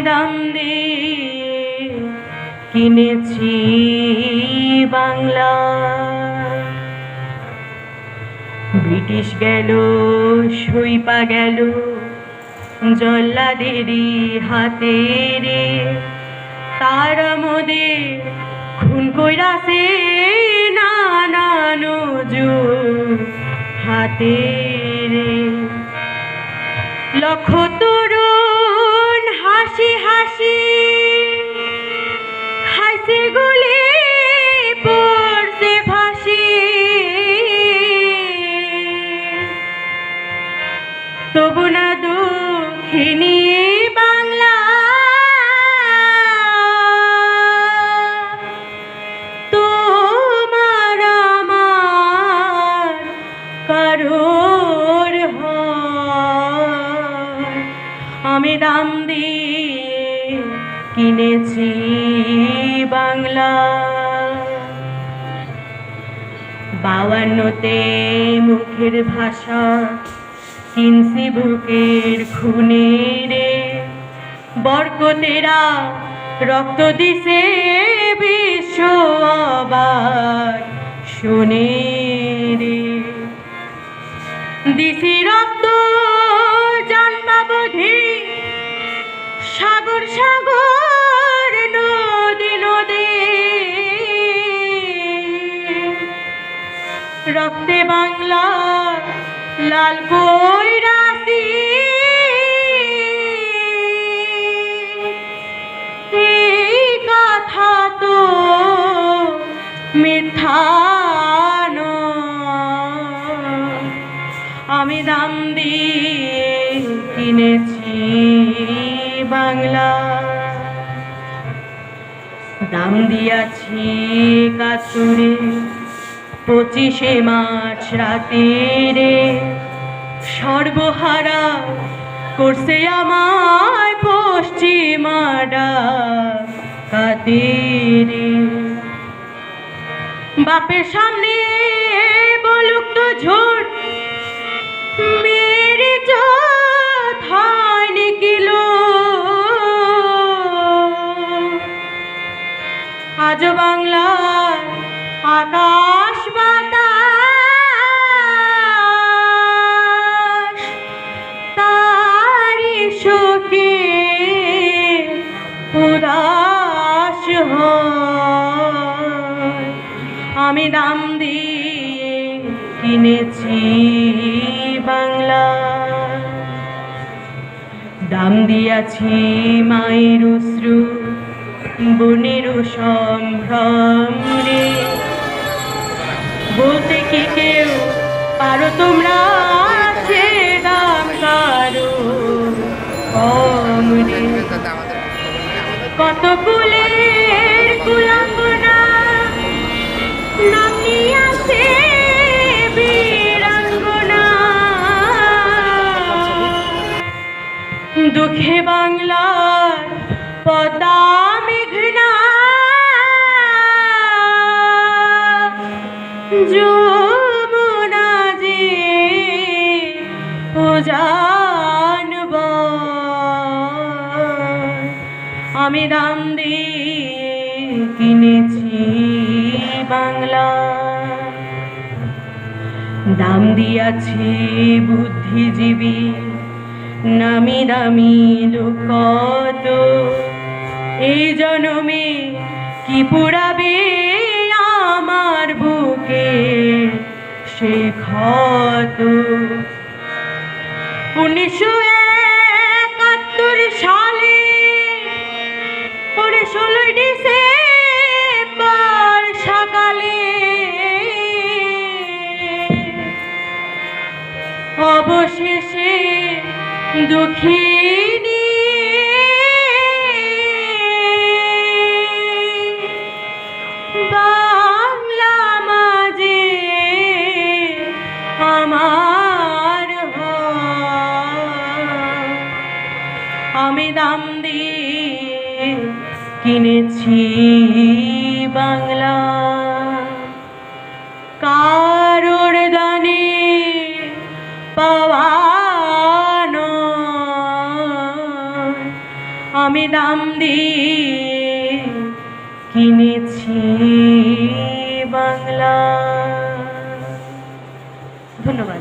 দাম দিয়ে কিনেছি বাংলা। ব্রিটিশ গেল, সইপা গেল জল্লাদেরই হাতে রে তার মধ্যে খুন কইরাছে নানানো হাতে রে লক্ষ তরুণ হাসি হাসি গুলি পড়ছে ফাঁসি। তবু না দুঃখিনী বাংলা। তোমার আমার কারোর হয়। আমি দাম দিয়ে কিনেছি বাংলা। বাউান্নতে মুখের ভাষা, কিনছি বুকের খুনে রে। বরকতেরা রক্ত দিছে বিশ্ব আবার শুনে রে। দিছি রক্ত জন্মাবধি সাগর সাগর রক্তে বাংলা লাল রাশি। কথা তো মিথ্যা নয়। আমি দাম দিয়ে কিনেছি বাংলা। দাম দিয়াছি কাছুরে পঁচিশে মার্চ রাতে রে, সর্বহারা করছে আমায় পশ্চিমাডা কাতে বাপের সামনে বলুক তো ঝোট মেরে হয়নি কিলো আজ বাংলার আকাশ বাতাস তারি শোকে উদাস আমি দাম দিয়ে কিনেছি বাংলা। দাম দিয়াছি মায়ের অশ্রু বনের সম্ভ্রম বলতে কি কেউ পারো? তোমরা আছে দাম কারও? কত ফুলের কুলাঙ্গনা জানব আমি দাম দিয়ে কিনেছি বাংলা। দাম দিয়াছি বুদ্ধিজীবী, নামি দামি লোকত এই জনমে কি পুরাবে? উনিশশো একাত্তর সালে ওরে ষোলোই ডিসেম্বর সকালে। অবশেষে দুঃখিনী কিনেছি বাংলা। কারোর দানে পাওয়ানো। আমি দাম দিয়ে কিনেছি বাংলা। ধন্যবাদ।